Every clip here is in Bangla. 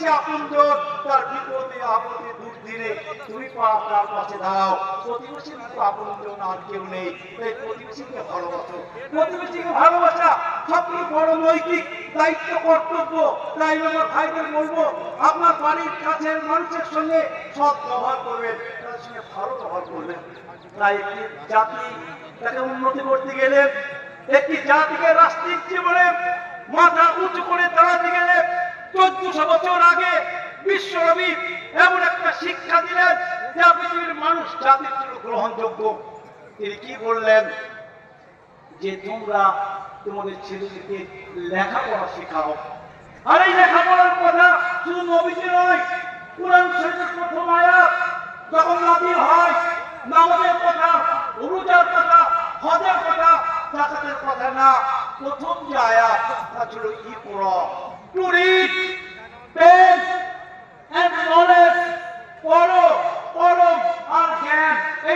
সব আপনার বাড়ির কাছের মানুষের সঙ্গে সৎ ব্যবহার করবেন ভালো ব্যবহার করবেন। তাই জাতি তাকে উন্নতি করতে গেলে, একটি জাতিকে রাষ্ট্রিক জীবনে মাথা উঁচু করে চোদ্দশো বছর আগে বিশ্বনবী এমন একটা শিক্ষা দিলেন যা পৃথিবীর মানুষ, জাতির জন্য গ্রহণযোগ্য। তিনি কি বললেন? যে তোমরা তোমাদের ছেলেদেরকে লেখাপড়া শেখাও। আর এই লেখাপড়ার কথা শুধু নবীজি নয়, কোরআন শরীফের প্রথম আয়াত যখন নাজিল হয়, নামাজের কথা, রোজার কথা, হজের কথা, জাকাতের কথা না, প্রথম যে আয়াত তা ছিল ইকরা to read pen and knowledge পড়ো কলম আর জ্ঞান এই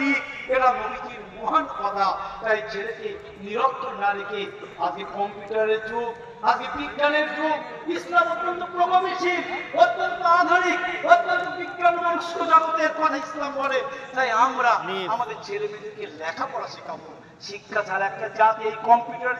দিক এটা নবীজির মহান কথা। তাই ছেলেকে না রেখে আজকে কম্পিউটারের যুগ আজকে বিজ্ঞানের যুগ ইসলাম অত্যন্ত প্রভাবশীল অত্যন্ত আধুনিক অত্যন্ত বিজ্ঞান মনুষ্য জগতের কথা ইসলাম বলে। তাই আমরা আমাদের ছেলে মেয়েদেরকে লেখাপড়া শেখাবো। শিক্ষা ছাড়া একটা জাতি এই কম্পিউটার